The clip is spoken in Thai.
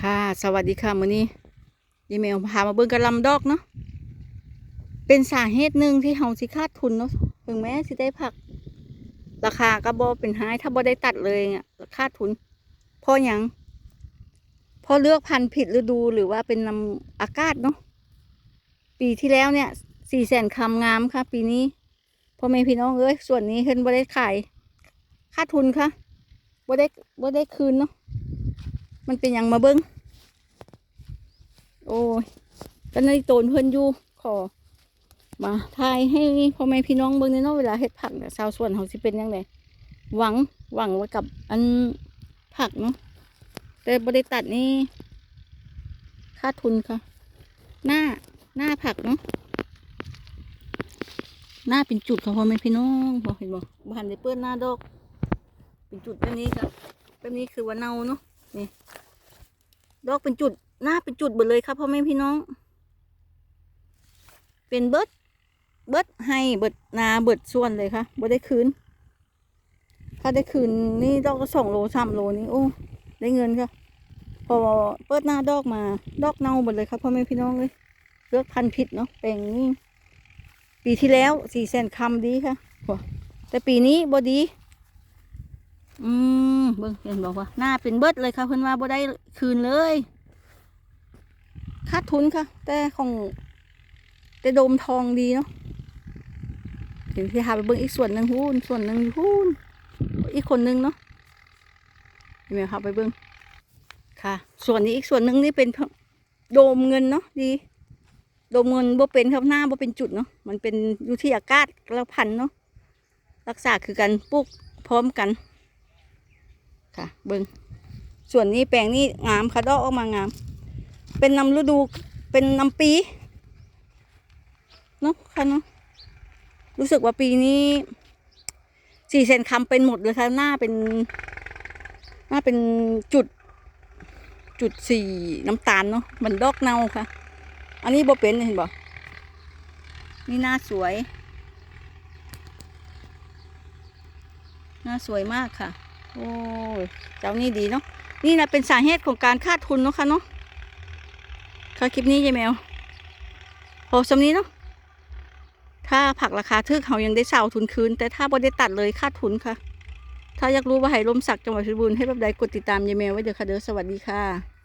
ค่ะ สวัสดีค่ะมื้อนี้ยายแมวพามาเบิ่งกระลำดอกเนาะเป็นสาเหตุหนึ่งที่เฮาสิขาดทุนเนาะถึงแม้สิได้ผัก ราคาก็บ่เป็นหายถ้าบ่ได้ตัดเลยอะขาดทุนเพราะหยังเพราะเลือกพันธุ์ผิดฤดูหรือว่าเป็นนำอากาศเนาะปีที่แล้วเนี่ยสี่แสนคำงามค่ะ ปีนี้พ่อแม่พี่น้องเอ้ยส่วนนี้เพิ่นบ่ได้ขายขาดทุนค่ะบ่ได้บ่ได้คืนเนาะ มันเป็นยังมาเบิ้งโอ้ยก็ในโตนเพิ่นอยู่ขอ มาทายให้พ่อแม่พี่น้องเบิ้งในนาะเวลาเฮ็ดผักเนี่ยชาวสวนเขาสิเป็นยังไงหวังหวังไว้กับอันผักเนาะแต่บริตัดนี่ค่าทุนค่ะ หน้าหน้าผักเนาะหน้าเป็นจุดค่ะพ่อแม่พี่น้องพอเห็นบ่บ้านได้เปื้อนหน้าดอก เป็นจุดแบบนี้ค่ะแบบนี้คือว่าเน่าเนาะนี่ ดอกเป็นจุดหน้าเป็นจุดหมดเลยครับพ่อแม่พี่น้อง เป็นเบิดเบิดให้เบิดนาเบิดส่วนเลยค่ะบ่ได้คืน ถ้าได้คืนนี่ดอกก็สองโลสามโลนี่โอ้ได้เงินค่ะพอเปิดหน้าดอกมาดอกเน่าหมดเลยครับพ่อแม่พี่น้องเลยเลือกพันธุ์ผิดเนาะแปลงนี้ปีที่แล้วสี่แสนคำดีค่ะแต่ปีนี้บ่ดี อืมเบิ่งเห็นบอกว่าหน้าเป็นเบิดเลยค่ะเพิ่นว่าบ่ได้คืนเลยขาดทุนค่ะ แต่ของแต่โดมทองดีเนาะเห็นที่หาไปเบิ่งอีกส่วนหนึ่งหูนส่วนหนึ่งหูนอีกคนหนึงเนาะเห็นไหมครับไปเบิ่งค่ะ ส่วนนี้อีกส่วนหนึ่งนี่เป็นโดมเงินเนาะดีโดมเงินบ่เป็นครับหน้าบ่เป็นจุดเนาะมันเป็นอยู่ที่อากาศแล้วพันเนาะรักษาคือกันปลูกพร้อมกัน ค่ะ เบิงส่วนนี้แปลงนี้งามค่ะดอกออกมางาม เป็นนำฤดูเป็นนำปีเนาะค่ะเนาะรู้สึกว่าปีนี้สี่เซนคำเป็นหมดเลยค่ะหน้าเป็น หน้าเป็นจุด จุดสี่น้ำตาลเนาะมันดอกเนาค่ะ อันนี้บ่เป็นเห็นบ่นี่หน้าสวย หน้าสวยมากค่ะ โอ้ยเจ้านี่ดีเนาะนี่นะเป็นสาเหตุของการขาดทุนเนาะค่ะเนาะค่ะคลิปนี้ยายแมวพอสำนี้เนาะถ้าผักราคาทึกเขายังได้เสาทุนคืน แต่ถ้าบ่ได้ตัดเลยขาดทุนค่ะ ถ้าอยากรู้ว่าไหลมสักจังหวัดเพชรบูรณ์ให้แบบใดกดติดตามยายแมวไว้เดี๋ยวค่ะเด้อสวัสดีค่ะ